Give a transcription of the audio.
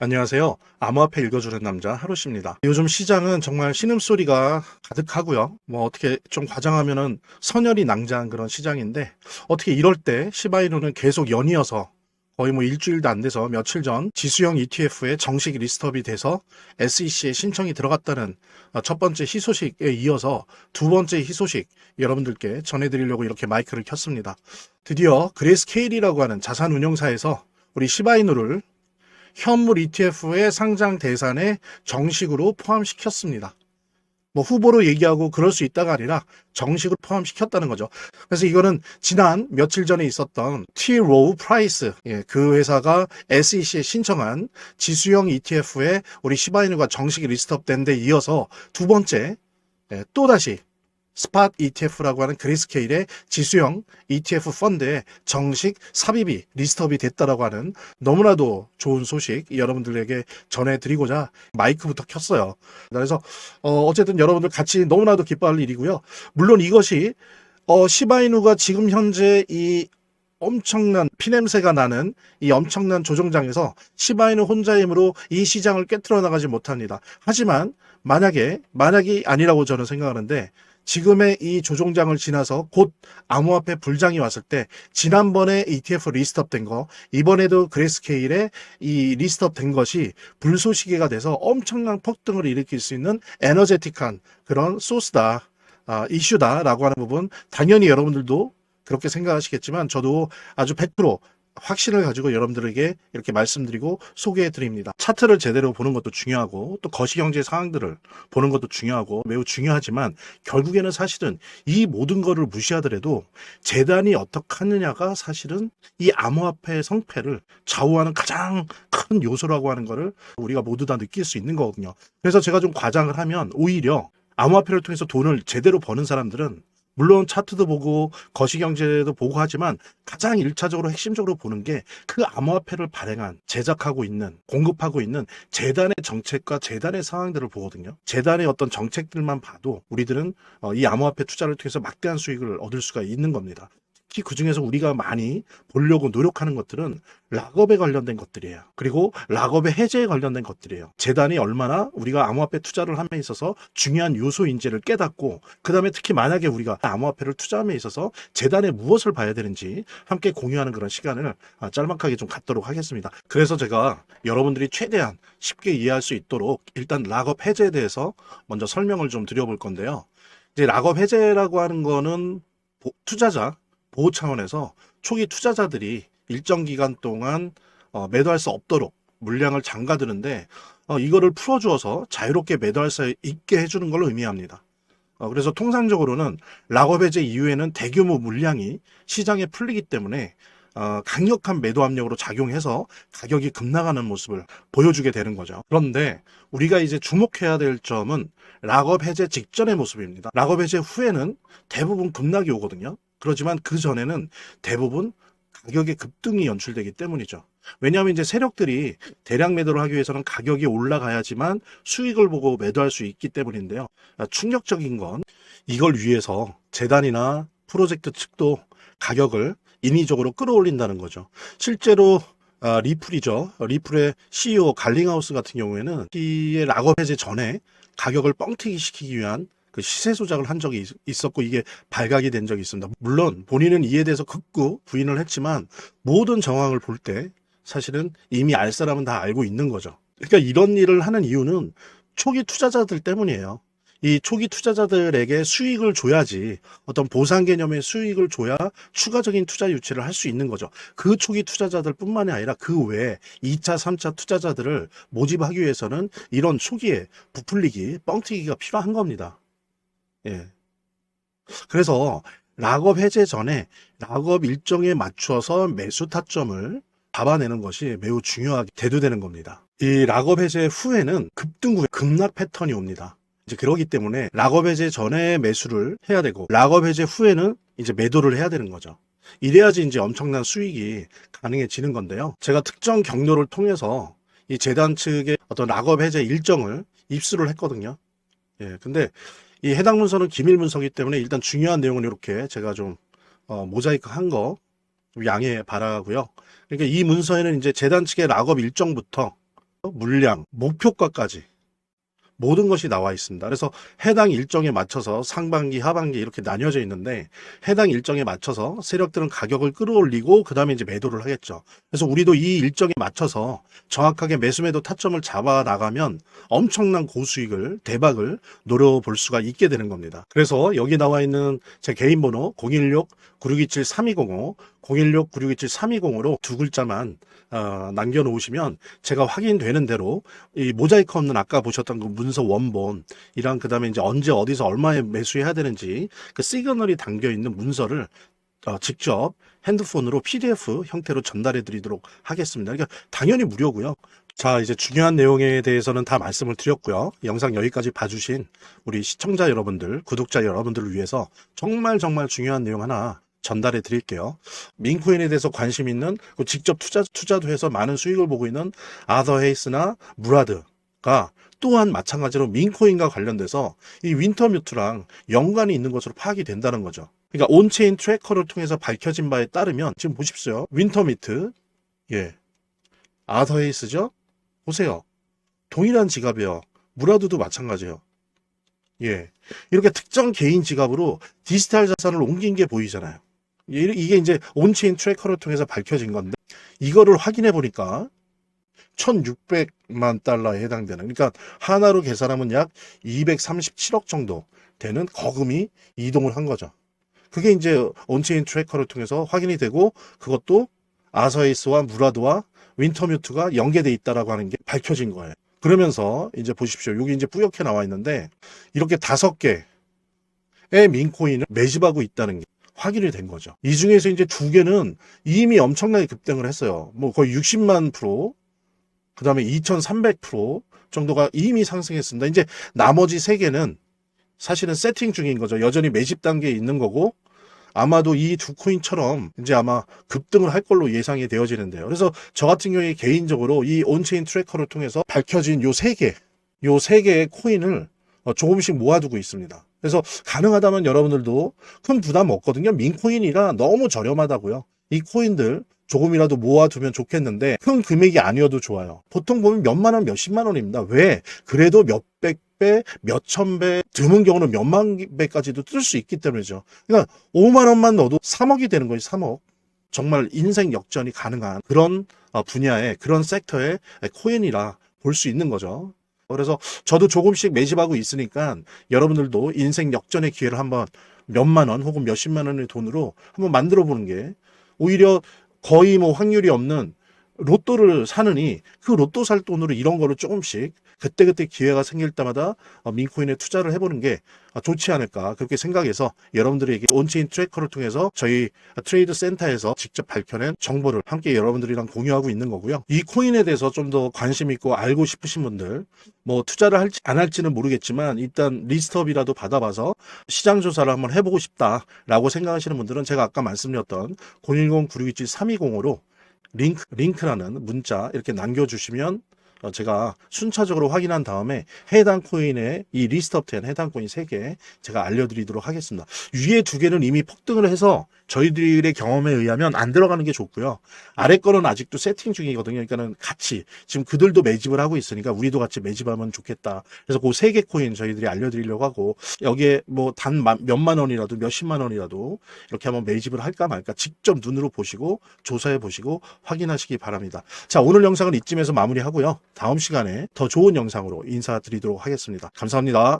안녕하세요. 암호화폐 읽어주는 남자 하루씨입니다. 요즘 시장은 정말 신음소리가 가득하고요. 뭐 어떻게 좀 과장하면은 선열이 낭자한 그런 시장인데 어떻게 이럴 때 시바이누는 계속 연이어서 거의 뭐 일주일도 안 돼서 며칠 전 지수형 ETF에 정식 리스트업이 돼서 SEC에 신청이 들어갔다는 어, 첫 번째 희소식에 이어서 두 번째 희소식 여러분들께 전해드리려고 이렇게 마이크를 켰습니다. 드디어 그레이스케일이라고 하는 자산 운용사에서 우리 시바이누를 현물 ETF의 상장 대산에 정식으로 포함시켰습니다. 뭐 후보로 얘기하고 그럴 수 있다가 아니라 정식으로 포함시켰다는 거죠. 그래서 이거는 지난 며칠 전에 있었던 T-Row Price 예, 그 회사가 SEC에 신청한 지수형 ETF에 우리 시바이누가 정식 리스트업된 데 이어서 두 번째 예, 또다시 스팟 ETF라고 하는 그리스케일의 지수형 ETF 펀드에 정식 삽입이 리스트업이 됐다라고 하는 너무나도 좋은 소식 여러분들에게 전해드리고자 마이크부터 켰어요. 그래서 어, 어쨌든 여러분들 같이 너무나도 기뻐할 일이고요. 물론 이것이 어, 시바이누가 지금 현재 이 엄청난 피냄새가 나는 이 엄청난 조정장에서 시바이누 혼자의 힘으로 이 시장을 깨뜨려 나가지 못합니다. 하지만 만약에 만약이 아니라고 저는 생각하는데 지금의 이 조종장을 지나서 곧 암호화폐 불장이 왔을 때 지난번에 ETF 리스트업 된 거 이번에도 그레스케일에 이 리스트업 된 것이 불쏘시개가 돼서 엄청난 폭등을 일으킬 수 있는 에너제틱한 그런 소스다 아, 이슈다라고 하는 부분 당연히 여러분들도 그렇게 생각하시겠지만 저도 아주 100% 확신을 가지고 여러분들에게 이렇게 말씀드리고 소개해 드립니다. 차트를 제대로 보는 것도 중요하고 또 거시경제 상황들을 보는 것도 중요하고 매우 중요하지만 결국에는 사실은 이 모든 거를 무시하더라도 재단이 어떻게 하느냐가 사실은 이 암호화폐의 성패를 좌우하는 가장 큰 요소라고 하는 거를 우리가 모두 다 느낄 수 있는 거거든요. 그래서 제가 좀 과장을 하면 오히려 암호화폐를 통해서 돈을 제대로 버는 사람들은 물론 차트도 보고 거시경제도 보고 하지만 가장 일차적으로 핵심적으로 보는 게 그 암호화폐를 발행한 제작하고 있는 공급하고 있는 재단의 정책과 재단의 상황들을 보거든요. 재단의 어떤 정책들만 봐도 우리들은 어, 이 암호화폐 투자를 통해서 막대한 수익을 얻을 수가 있는 겁니다. 특히 그 중에서 우리가 많이 보려고 노력하는 것들은 락업에 관련된 것들이에요. 그리고 락업의 해제에 관련된 것들이에요. 재단이 얼마나 우리가 암호화폐 투자를 함에 있어서 중요한 요소인지를 깨닫고 그 다음에 특히 만약에 우리가 암호화폐를 투자함에 있어서 재단에 무엇을 봐야 되는지 함께 공유하는 그런 시간을 아, 짤막하게 좀 갖도록 하겠습니다. 그래서 제가 여러분들이 최대한 쉽게 이해할 수 있도록 일단 락업 해제에 대해서 먼저 설명을 좀 드려볼 건데요. 이제 락업 해제라고 하는 거는 보- 투자자 보호 차원에서 초기 투자자들이 일정 기간 동안 어, 매도할 수 없도록 물량을 잠가두는데 어, 이거를 풀어주어서 자유롭게 매도할 수 있게 해주는 걸 의미합니다. 어, 그래서 통상적으로는 락업 해제 이후에는 대규모 물량이 시장에 풀리기 때문에 어, 강력한 매도 압력으로 작용해서 가격이 급락하는 모습을 보여주게 되는 거죠. 그런데 우리가 이제 주목해야 될 점은 락업 해제 직전의 모습입니다. 락업 해제 후에는 대부분 급락이 오거든요. 그렇지만 그 전에는 대부분 가격의 급등이 연출되기 때문이죠. 왜냐하면 이제 세력들이 대량 매도를 하기 위해서는 가격이 올라가야지만 수익을 보고 매도할 수 있기 때문인데요. 아, 충격적인 건 이걸 위해서 재단이나 프로젝트 측도 가격을 인위적으로 끌어올린다는 거죠. 실제로 아, 리플이죠. 리플의 CEO 갈링하우스 같은 경우에는 이의 락업 해제 전에 가격을 뻥튀기 시키기 위한 그 시세 조작을 한 적이 있- 있었고 이게 발각이 된 적이 있습니다. 물론 본인은 이에 대해서 극구 부인을 했지만 모든 정황을 볼 때 사실은 이미 알 사람은 다 알고 있는 거죠. 그러니까 이런 일을 하는 이유는 초기 투자자들 때문이에요. 이 초기 투자자들에게 수익을 줘야지 어떤 보상 개념의 수익을 줘야 추가적인 투자 유치를 할 수 있는 거죠. 그 초기 투자자들 뿐만이 아니라 그 외에 2차, 3차 투자자들을 모집하기 위해서는 이런 초기에 부풀리기, 뻥튀기가 필요한 겁니다. 예. 그래서 락업 해제 전에 락업 일정에 맞춰서 매수 타점을 잡아내는 것이 매우 중요하게 대두되는 겁니다. 이 락업 해제 후에는 급등 후에 급락 패턴이 옵니다. 이제 그러기 때문에 락업 해제 전에 매수를 해야 되고 락업 해제 후에는 이제 매도를 해야 되는 거죠. 이래야지 이제 엄청난 수익이 가능해지는 건데요. 제가 특정 경로를 통해서 이 재단 측의 어떤 락업 해제 일정을 입수를 했거든요. 예, 근데 이 해당 문서는 기밀 문서이기 때문에 일단 중요한 내용은 이렇게 제가 좀 어, 모자이크 한거좀 양해 바라고요. 그러니까 이 문서에는 이제 재단 측의 락업 일정부터 물량, 목표가까지 모든 것이 나와 있습니다. 그래서 해당 일정에 맞춰서 상반기, 하반기 이렇게 나뉘어져 있는데 해당 일정에 맞춰서 세력들은 가격을 끌어올리고 그 다음에 이제 매도를 하겠죠. 그래서 우리도 이 일정에 맞춰서 정확하게 매수매도 타점을 잡아 나가면 엄청난 고수익을 대박을 노려볼 수가 있게 되는 겁니다. 그래서 여기 나와 있는 제 개인 번호 016-9627-3205, 016-9627-3205로 두 글자만 어, 남겨 놓으시면 제가 확인되는 대로 이 모자이크 없는 아까 보셨던 그 문서 원본 이랑 그 다음에 이제 언제 어디서 얼마에 매수해야 되는지 그 시그널이 담겨 있는 문서를 어, 직접 핸드폰으로 PDF 형태로 전달해 드리도록 하겠습니다. 그러니까 당연히 무료고요. 자, 이제 중요한 내용에 대해서는 다 말씀을 드렸고요. 영상 여기까지 봐주신 우리 시청자 여러분들, 구독자 여러분들을 위해서 정말 정말 중요한 내용 하나 전달해 드릴게요. 민코인에 대해서 관심 있는 그 직접 투자, 투자도 해서 많은 수익을 보고 있는 아더 헤이스나 무라드 가 또한 마찬가지로 민코인과 관련돼서 이 윈터뮤트랑 연관이 있는 것으로 파악이 된다는 거죠. 그러니까 온체인 트래커를 통해서 밝혀진 바에 따르면 지금 보십시오. 윈터미트, 예, 아더 헤이스죠? 보세요. 동일한 지갑이에요. 무라드도 마찬가지예요. 예. 이렇게 특정 개인 지갑으로 디지털 자산을 옮긴 게 보이잖아요. 이- 이게 이제 온체인 트래커를 통해서 밝혀진 건데, 이거를 확인해 보니까 1600만 달러에 해당되는, 그러니까 하나로 계산하면 약 237억 정도 되는 거금이 이동을 한 거죠. 그게 이제 온체인 트래커를 통해서 확인이 되고, 그것도 아서에이스와 무라드와 윈터뮤트가 연계돼 있다라고 하는 게 밝혀진 거예요. 그러면서 이제 보십시오. 여기 이제 뿌옇게 나와 있는데 이렇게 다섯 개의 민코인을 매집하고 있다는 게 확인이 된 거죠. 이 중에서 이제 두 개는 이미 엄청나게 급등을 했어요. 뭐 거의 60만 프로, 그 다음에 2300% 정도가 이미 상승했습니다. 이제 나머지 세 개는 사실은 세팅 중인 거죠. 여전히 매집 단계에 있는 거고, 아마도 이 두 코인처럼 이제 아마 급등을 할 걸로 예상이 되어지는데요. 그래서 저 같은 경우에 개인적으로 이 온체인 트래커를 통해서 밝혀진 요 세 개, 요 세 개의 코인을 어, 조금씩 모아두고 있습니다. 그래서 가능하다면 여러분들도 큰 부담 없거든요. 민코인이라 너무 저렴하다고요. 이 코인들 조금이라도 모아두면 좋겠는데 큰 금액이 아니어도 좋아요. 보통 보면 몇만 원, 몇십만 원입니다. 왜? 그래도 몇백 배, 몇천 배, 드문 경우는 몇만 배까지도 뜰 수 있기 때문이죠. 그러니까 5만 원만 넣어도 3억이 되는 거예요, 3억. 정말 인생 역전이 가능한 그런 어, 분야의 그런 섹터의 코인이라 볼 수 있는 거죠. 그래서 저도 조금씩 매집하고 있으니까 여러분들도 인생 역전의 기회를 한번 몇만 원 혹은 몇십만 원의 돈으로 한번 만들어 보는 게 오히려 거의 뭐 확률이 없는 로또를 사느니 그 로또 살 돈으로 이런 거를 조금씩 그때그때 기회가 생길 때마다 어, 민코인에 투자를 해보는 게 어, 좋지 않을까 그렇게 생각해서 여러분들에게 온체인 트래커를 통해서 저희 트레이드 센터에서 직접 밝혀낸 정보를 함께 여러분들이랑 공유하고 있는 거고요. 이 코인에 대해서 좀 더 관심 있고 알고 싶으신 분들 뭐 투자를 할지 안 할지는 모르겠지만 일단 리스트업이라도 받아봐서 시장 조사를 한번 해보고 싶다라고 생각하시는 분들은 제가 아까 말씀드렸던 010-9627-3205로 링크, 링크라는 문자 이렇게 남겨주시면 어, 제가 순차적으로 확인한 다음에 해당 코인의 이 리스트업 된 해당 코인 3개 제가 알려드리도록 하겠습니다. 위에 두 개는 이미 폭등을 해서 저희들의 경험에 의하면 안 들어가는 게 좋고요. 아래 거는 아직도 세팅 중이거든요. 그러니까는 같이 지금 그들도 매집을 하고 있으니까 우리도 같이 매집하면 좋겠다. 그래서 그 세 개 코인 저희들이 알려드리려고 하고 여기에 뭐 단 몇만 원이라도 몇십만 원이라도 이렇게 한번 매집을 할까 말까 직접 눈으로 보시고 조사해 보시고 확인하시기 바랍니다. 자 오늘 영상은 이쯤에서 마무리하고요. 다음 시간에 더 좋은 영상으로 인사드리도록 하겠습니다. 감사합니다.